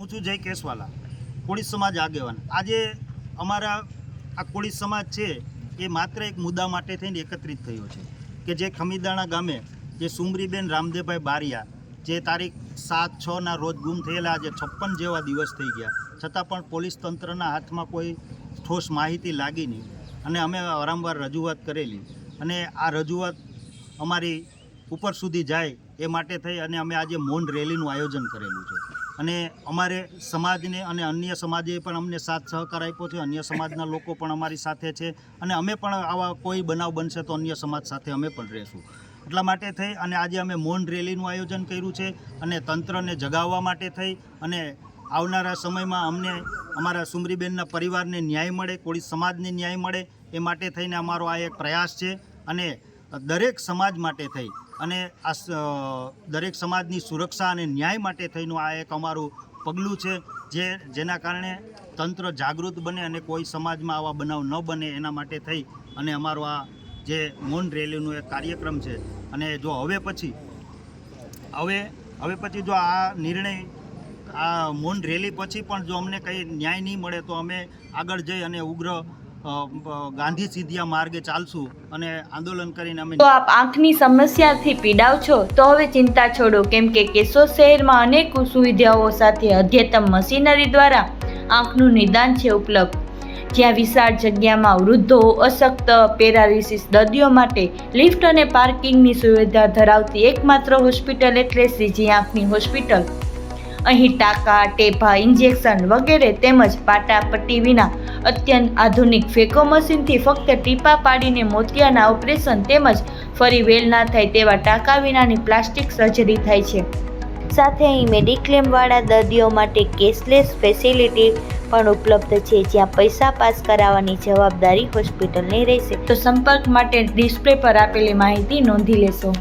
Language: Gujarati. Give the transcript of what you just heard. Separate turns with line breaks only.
હું છું જય કેસવાલા, કોળી સમાજ આગેવાન. આજે અમારા આ કોળી સમાજ છે, એ માત્ર એક મુદ્દા માટે થઈને એકત્રિત થયો છે કે જે ખમીદાણા ગામે જે સુમરીબેન રામદેવભાઈ બારિયા, જે તારીખ સાત છ ના રોજ ગુમ થયેલા આજે છપ્પન જેવા દિવસ થઈ ગયા. છતાં પણ પોલીસ તંત્રના હાથમાં કોઈ ઠોસ માહિતી લાગી નહીં અને અમે વારંવાર રજૂઆત કરેલી. અને આ રજૂઆત અમારી ઉપર સુધી જાય એ માટે થઈ અને અમે આજે મૌન રેલીનું આયોજન કરેલું છે. અને અમારે સમાજને અને અન્ય સમાજે પણ અમને સાથ સહકાર આપ્યો છે, અન્ય સમાજના લોકો પણ અમારી સાથે છે અને અમે પણ આવા કોઈ બનાવ બનશે તો અન્ય સમાજ સાથે અમે પણ રહેશું. એટલા માટે થઈ અને આજે અમે મૌન રેલીનું આયોજન કર્યું છે અને તંત્રને જગાવવા માટે થઈ અને આવનારા સમયમાં અમને અમારા સુમરીબેનના પરિવારને ન્યાય મળે કોળી સમાજને ન્યાય મળે એ માટે થઈને અમારો આ એક પ્રયાસ છે અને દરેક સમાજ માટે થઈ અને આ દરેક સમાજની સુરક્ષા અને ન્યાય માટે થઈનું આ એક અમારું પગલું છે, જે જેના કારણે તંત્ર જાગૃત બને અને કોઈ સમાજમાં આવા બનાવ ન બને એના માટે થઈ અને અમારો આ જે મૌન રેલીનું એક કાર્યક્રમ છે. અને જો હવે પછી, હવે હવે પછી જો આ નિર્ણય, આ મૌન રેલી પછી પણ જો અમને કંઈ ન્યાય નહીં મળે તો અમે આગળ જઈ અને ઉગ્ર ગાંધી સીધિયા માર્ગે ચાલશું અને આંદોલન કરીને અમે
તો આપ આંખની સમસ્યાથી પીડાવ છો, તો હવે ચિંતા છોડો. કેમ કે કેશોદ શહેરમાં અનેક સુવિધાઓ સાથે અદ્યતન મશીનરી દ્વારા આંખનું નિદાન છે ઉપલબ્ધ. જ્યાં વિશાળ જગ્યામાં વૃદ્ધો, અશક્ત, પેરાલિસિસ દર્દીઓ માટે લિફ્ટ અને પાર્કિંગની સુવિધા ધરાવતી એકમાત્ર હોસ્પિટલ એટલે શ્રીજી આંખની હોસ્પિટલ. અહીં ટાંકા, ટેભા, ઇન્જેક્શન વગેરે તેમજ પાટા પટ્ટી વિના અત્યંત આધુનિક ફેકો મશીનથી ફક્ત ટીપા પાડીને મોતિયાના ઓપરેશન તેમજ ફરી વેલ ના થાય તેવા ટાંકા વિનાની પ્લાસ્ટિક સર્જરી થાય છે. સાથે અહીં મેડિક્લેમવાળા દર્દીઓ માટે કેશલેસ ફેસિલિટી પણ ઉપલબ્ધ છે, જ્યાં પૈસા પાસ કરાવવાની જવાબદારી હોસ્પિટલની રહેશે. તો સંપર્ક માટે ડિસ્પ્લે પર આપેલી માહિતી નોંધી લેશો.